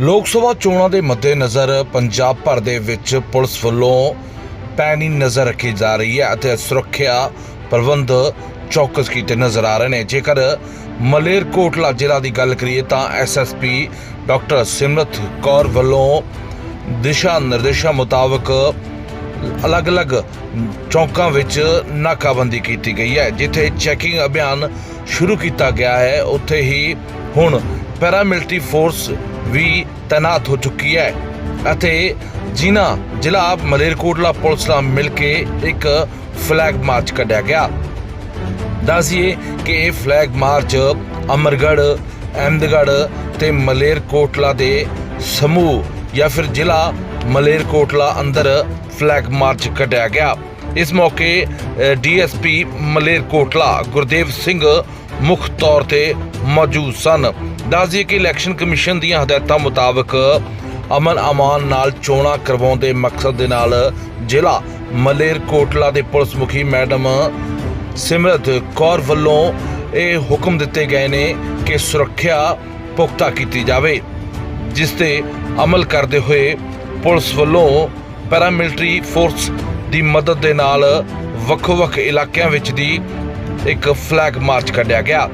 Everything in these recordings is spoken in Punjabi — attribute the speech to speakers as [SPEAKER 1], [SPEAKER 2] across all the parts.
[SPEAKER 1] ਲੋਕ ਸਭਾ ਚੋਣਾਂ ਦੇ ਮੱਦੇਨਜ਼ਰ ਪੰਜਾਬ ਭਰ ਦੇ ਵਿੱਚ ਪੁਲਿਸ ਵੱਲੋਂ ਪੈਣੀ ਨਜ਼ਰ ਰੱਖੀ ਜਾ ਰਹੀ ਹੈ ਅਤੇ ਸੁਰੱਖਿਆ ਪ੍ਰਬੰਧ ਚੌਕਸ ਕੀਤੇ ਨਜ਼ਰ ਆ ਰਹੇ ਨੇ। ਜੇਕਰ ਮਲੇਰਕੋਟਲਾ ਜ਼ਿਲ੍ਹਾ ਦੀ ਗੱਲ ਕਰੀਏ ਤਾਂ ਐਸਐਸਪੀ ਡਾਕਟਰ ਸਿਮਰਤ ਕੌਰ ਵੱਲੋਂ ਦਿਸ਼ਾ ਨਿਰਦੇਸ਼ਾਂ ਮੁਤਾਬਕ ਅਲੱਗ-ਅਲੱਗ ਚੌਂਕਾਂ ਵਿੱਚ ਨਾਕਾਬੰਦੀ ਕੀਤੀ ਗਈ ਹੈ। ਜਿੱਥੇ ਚੈਕਿੰਗ ਅਭਿਆਨ ਸ਼ੁਰੂ ਕੀਤਾ ਗਿਆ ਹੈ, ਉੱਥੇ ਹੀ ਹੁਣ ਪੈਰਾਮਿਲਟਰੀ ਫੋਰਸ ਵੀ ਤਾਇਨਾਤ ਹੋ ਚੁੱਕੀ ਹੈ ਅਤੇ ਜਿਨ੍ਹਾਂ ਜ਼ਿਲ੍ਹਾ ਮਲੇਰਕੋਟਲਾ ਪੁਲਿਸ ਨਾਲ ਮਿਲ ਕੇ ਇੱਕ ਫਲੈਗ ਮਾਰਚ ਕੱਢਿਆ ਗਿਆ। ਦੱਸੀਏ ਕਿ ਇਹ ਫਲੈਗ ਮਾਰਚ ਅਮਰਗੜ੍ਹ, ਅਹਿਮਦਗੜ੍ਹ ਤੇ ਮਲੇਰਕੋਟਲਾ ਦੇ ਸਮੂਹ ਜਾਂ ਫਿਰ ਜ਼ਿਲ੍ਹਾ ਮਲੇਰਕੋਟਲਾ ਅੰਦਰ ਫਲੈਗ ਮਾਰਚ ਕੱਢਿਆ ਗਿਆ। ਇਸ ਮੌਕੇ ਡੀਐਸਪੀ ਮਲੇਰਕੋਟਲਾ ਗੁਰਦੇਵ ਸਿੰਘ ਮੁੱਖ ਤੌਰ ਤੇ ਮੌਜੂਦ ਸਨ। ਦੱਸਦੀਏ ਕਿ ਇਲੈਕਸ਼ਨ ਕਮਿਸ਼ਨ ਦੀਆਂ ਹਦਾਇਤਾਂ ਮੁਤਾਬਕ ਅਮਨ ਅਮਾਨ ਨਾਲ ਚੋਣਾਂ ਕਰਵਾਉਣ ਦੇ ਮਕਸਦ ਦੇ ਨਾਲ ਜ਼ਿਲ੍ਹਾ ਮਲੇਰਕੋਟਲਾ ਦੇ ਪੁਲਿਸ ਮੁਖੀ ਮੈਡਮ ਸਿਮਰਤ ਕੌਰ ਵੱਲੋਂ ਇਹ ਹੁਕਮ ਦਿੱਤੇ ਗਏ ਨੇ ਕਿ ਸੁਰੱਖਿਆ ਪੁਖਤਾ ਕੀਤੀ ਜਾਵੇ, ਜਿਸ ਤੇ ਅਮਲ ਕਰਦੇ ਹੋਏ ਪੁਲਿਸ ਵੱਲੋਂ ਪੈਰਾਮਿਲਟਰੀ ਫੋਰਸ ਦੀ ਮਦਦ ਦੇ ਨਾਲ ਵੱਖ-ਵੱਖ ਇਲਾਕਿਆਂ ਵਿੱਚ ਦੀ ਇੱਕ ਫਲੈਗ ਮਾਰਚ ਕੱਢਿਆ ਗਿਆ।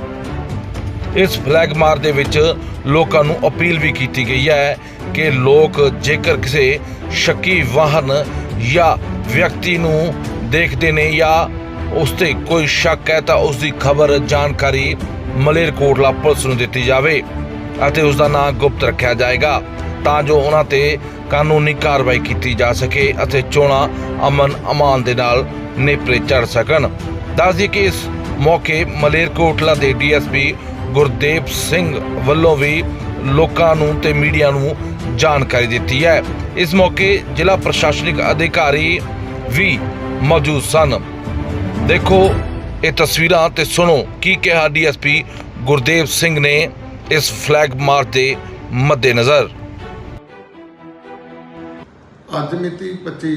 [SPEAKER 1] ਇਸ ਫਲੈਗ ਮਾਰ ਦੇ ਵਿੱਚ ਲੋਕਾਂ ਨੂੰ ਅਪੀਲ ਵੀ ਕੀਤੀ ਗਈ ਹੈ ਕਿ ਲੋਕ ਜੇਕਰ ਕਿਸੇ ਸ਼ੱਕੀ ਵਾਹਨ ਜਾਂ ਵਿਅਕਤੀ ਨੂੰ ਦੇਖਦੇ ਨੇ ਜਾਂ ਉਸ ਤੇ ਕੋਈ ਸ਼ੱਕ ਹੈ ਤਾਂ ਉਸ ਦੀ ਖਬਰ ਜਾਣਕਾਰੀ ਮਲੇਰਕੋਟਲਾ ਪੁਲਿਸ ਨੂੰ ਦਿੱਤੀ ਜਾਵੇ ਅਤੇ ਉਸ ਦਾ ਨਾਮ ਗੁਪਤ ਰੱਖਿਆ ਜਾਏਗਾ ਤਾਂ ਜੋ ਉਹਨਾਂ ਤੇ ਕਾਨੂੰਨੀ ਕਾਰਵਾਈ ਕੀਤੀ ਜਾ ਸਕੇ ਅਤੇ ਚੋਣਾਂ ਅਮਨ ਅਮਾਨ ਦੇ ਨਾਲ ਨੇਪਰੇ ਚੜ ਸਕਣ। ਦੱਸ ਦਈਏ ਕਿ ਇਸ ਮੌਕੇ ਮਲੇਰਕੋਟਲਾ ਦੇ ਡੀਐਸਪੀ ਗੁਰਦੇਵ ਸਿੰਘ ਵੱਲੋਂ ਵੀ ਲੋਕਾਂ ਨੂੰ ਤੇ ਮੀਡੀਆ ਨੂੰ ਜਾਣਕਾਰੀ ਦਿੱਤੀ ਹੈ। ਇਸ ਮੌਕੇ ਜ਼ਿਲ੍ਹਾ ਪ੍ਰਸ਼ਾਸਨਿਕ ਅਧਿਕਾਰੀ ਵੀ ਮੌਜੂਦ ਸਨ। ਦੇਖੋ ਇਹ ਤਸਵੀਰਾਂ ਤੇ ਸੁਣੋ ਕੀ ਕਿਹਾ ਡੀਐਸਪੀ ਗੁਰਦੇਵ ਸਿੰਘ ਨੇ ਇਸ ਫਲੈਗ ਮਾਰਚ ਦੇ ਮੱਦੇਨਜ਼ਰ।
[SPEAKER 2] ਅੱਜ ਮਿਤੀ 25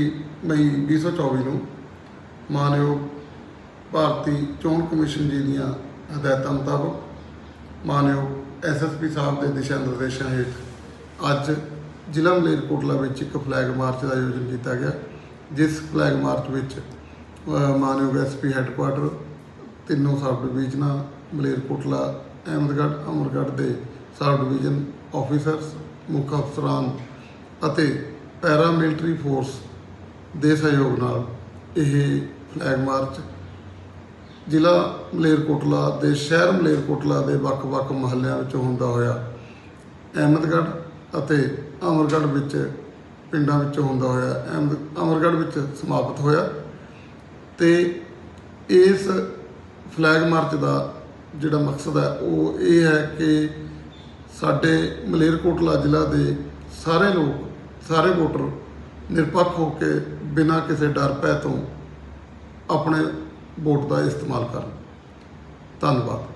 [SPEAKER 2] ਮਈ 2024 ਨੂੰ ਮਾਨਯੋਗ ਭਾਰਤੀ ਚੋਣ ਕਮਿਸ਼ਨ ਜੀ ਦੀਆਂ ਹਦਾਇਤਾਂ ਮੁਤਾਬਕ ਮਾਨਯੋਗ ਐਸਐਸਪੀ ਸਾਹਿਬ ਦੇ ਦਿਸ਼ਾ ਨਿਰਦੇਸ਼ਾਂ ਹੇਠ ਅੱਜ ਜ਼ਿਲ੍ਹਾ ਮਲੇਰਕੋਟਲਾ ਵਿੱਚ ਇੱਕ ਫਲੈਗ ਮਾਰਚ ਦਾ ਆਯੋਜਨ ਕੀਤਾ ਗਿਆ ਜਿਸ ਫਲੈਗ ਮਾਰਚ ਵਿੱਚ ਅਹ, ਮਾਨਯੋਗ ਐਸਪੀ ਹੈੱਡਕੁਆਟਰ ਤਿੰਨੋਂ ਸਬ ਡਿਵੀਜ਼ਨਾਂ ਮਲੇਰਕੋਟਲਾ ਅਹਿਮਦਗੜ੍ਹ ਅਮਰਗੜ੍ਹ ਦੇ ਸਬ ਡਿਵੀਜ਼ਨ ਆਫੀਸਰਸ ਮੁੱਖ ਅਫਸਰਾਂ ਅਤੇ ਪੈਰਾ ਮਿਲਟਰੀ ਫੋਰਸ ਦੇ ਸਹਿਯੋਗ ਨਾਲ ਇਹ ਫਲੈਗ ਮਾਰਚ ਜ਼ਿਲ੍ਹਾ ਮਲੇਰਕੋਟਲਾ ਦੇ ਸ਼ਹਿਰ ਮਲੇਰਕੋਟਲਾ ਦੇ ਵੱਖ-ਵੱਖ ਮਹੱਲਿਆਂ ਵਿੱਚੋਂ ਹੁੰਦਾ ਹੋਇਆ ਅਹਿਮਦਗੜ੍ਹ ਅਤੇ ਅਮਰਗੜ੍ਹ ਵਿੱਚ ਪਿੰਡਾਂ ਵਿੱਚੋਂ ਹੁੰਦਾ ਹੋਇਆ ਅਹਿਮਦ, ਅਮਰਗੜ੍ਹ ਵਿੱਚ ਸਮਾਪਤ ਹੋਇਆ ਤੇ ਇਸ ਫਲੈਗ ਮਾਰਚ ਦਾ ਜਿਹੜਾ ਮਕਸਦ ਹੈ, ਉਹ ਇਹ ਹੈ ਕਿ ਸਾਡੇ ਮਲੇਰਕੋਟਲਾ ਜ਼ਿਲ੍ਹਾ ਦੇ ਸਾਰੇ ਲੋਕ, ਸਾਰੇ ਵੋਟਰ ਨਿਰਪੱਖ ਹੋ ਕੇ ਬਿਨਾਂ ਕਿਸੇ ਡਰ ਭੈ ਤੋਂ ਆਪਣੇ ਵੋਟ ਦਾ ਇਸਤੇਮਾਲ ਕਰਨ। ਧੰਨਵਾਦ।